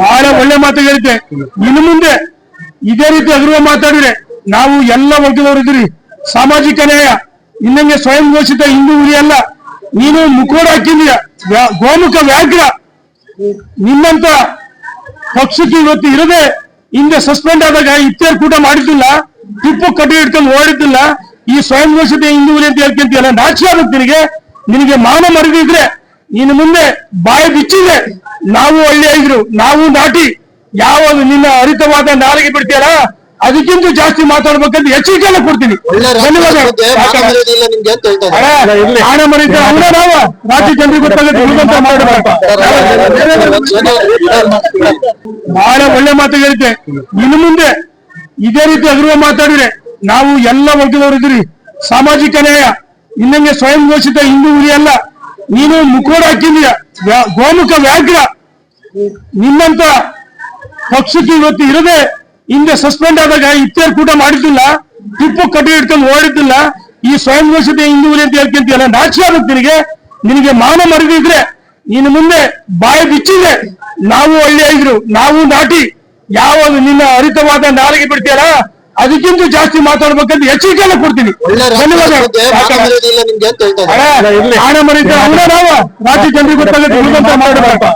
ಬಹಳ ಒಳ್ಳೆ ಮಾತು ಹೇಳಿದ್ದೆ. ಇನ್ನು ಮುಂದೆ ಇದೇ ರೀತಿ ಅಗರ್ವ ಮಾತಾಡಿದ್ರೆ ನಾವು ಎಲ್ಲ ವರ್ಗದವರು ಇದ್ರಿ ಸಾಮಾಜಿಕ ನ್ಯಾಯ, ಇನ್ನಂಗೆ ಸ್ವಯಂ ಘೋಷಿತ ಹಿಂದೂ ನೀನು ಮುಖೋಡ ಹಾಕಿದೀಯ ಗೋಮುಖ ವ್ಯಾಘ್ರ. ನಿನ್ನಂತ ಪಕ್ಷಕ್ಕೆ ಇವತ್ತು ಇರದೆ ಹಿಂದೆ ಸಸ್ಪೆಂಡ್ ಆದಾಗ ಇತ್ತೇರ್ ಕೂಟ ಮಾಡಿದ್ದಿಲ್ಲ, ಟಿಪ್ಪು ಕಟ್ಟಿ ಹಿಡ್ಕೊಂಡು ಓಡಿದ್ದಿಲ್ಲ, ಈ ಸ್ವಯಂ ಘೋಷಿತ ಹಿಂದೂ ಉರಿ ಅಂತ ಹೇಳ್ಕೊಂತೀಯಲ್ಲ ನಾಚಿ ಆಗುತ್ತೆ ನಿನಗೆ. ನಿನಗೆ ಮಾನ ಮರದಿದ್ರೆ ನೀನು ಮುಂದೆ ಬಾಯಿ ಬಿಚ್ಚಿದೆ ನಾವು ಹಳ್ಳಿಯಾಗಿರು ನಾವು ನಾಟಿ ಯಾವಾಗ ನಿನ್ನ ಹರಿತವಾದ ನಾಲಿಗೆ ಬಿಡ್ತೀಯಲ್ಲ ಅದಕ್ಕಿಂತ ಜಾಸ್ತಿ ಮಾತಾಡ್ಬೇಕಂತ ಎಚ್ಚರಿಕೆಯನ್ನು ಕೊಡ್ತೀನಿ ಒಳ್ಳೆ ಹಣ ಮರೀತ ಅವನ ನಾವು ರಾಜ್ಯ ಜನರಿಗೆ ಗೊತ್ತಾಗುತ್ತೆ ಬಹಳ ಒಳ್ಳೆ ಮಾತು ಹೇಳಿದ್ದೆ ಇನ್ನು ಮುಂದೆ ಇದೇ ರೀತಿ ಅಗರ್ವ ಮಾತಾಡಿದ್ರೆ ನಾವು ಎಲ್ಲ ವರ್ಗದವರು ಇದ್ರಿ ಸಾಮಾಜಿಕ ನ್ಯಾಯ ಇನ್ನಂಗೆ ಸ್ವಯಂ ಘೋಷಿತ ಹಿಂದೂ ಉರಿ ಅಲ್ಲ ನೀನು ಮುಖೋಡ ಹಾಕಿದೀಯ. ಗೋಮುಖ ವ್ಯಾಘ್ರ. ನಿನ್ನಂತ ಪಕ್ಷಕ್ಕೆ ಇವತ್ತು ಇರದೆ ಹಿಂದೆ ಸಸ್ಪೆಂಡ್ ಆದಾಗ ಇತ್ಯರ್ ಕೂಟ ಮಾಡಿದ್ದಿಲ್ಲ, ಟಿಪ್ಪು ಕಟ್ಟಿ ಹಿಡ್ಕೊಂಡು ಓಡಿದ್ದಿಲ್ಲ, ಈ ಸ್ವಯಂ ಘೋಷಿತ ಹಿಂದೂ ಉರಿ ಅಂತ ಹೇಳ್ಕೊಂತೀಯಲ್ಲ, ನಾಚಿಕೆ ಆಗುತ್ತೆ ನಿನಗೆ. ನಿನಗೆ ಮಾನ ಮರದಿದ್ರೆ ನೀನು ಮುಂದೆ ಬಾಯಿ ಬಿಚ್ಚಿದೆ ನಾವು ಐದ್ರು ನಾವು ನಾಟಿ. ಯಾವ ನಿನ್ನ ಹರಿತವಾದ ನಾಲಿಗೆ ಬಿಡ್ತೀಯಲ್ಲ ಅದಕ್ಕಿಂತ ಜಾಸ್ತಿ ಮಾತಾಡ್ಬೇಕಂತ ಎಚ್ಚರಿಕೆಯನ್ನು ಕೊಡ್ತೀನಿ. ಹಣ ಮರೀತ ಅವನ ನಾವು. ರಾಜ್ಯ ಜನರಿಗೆ ಗೊತ್ತಾಗುತ್ತೆ ಮಾಡಬೇಕು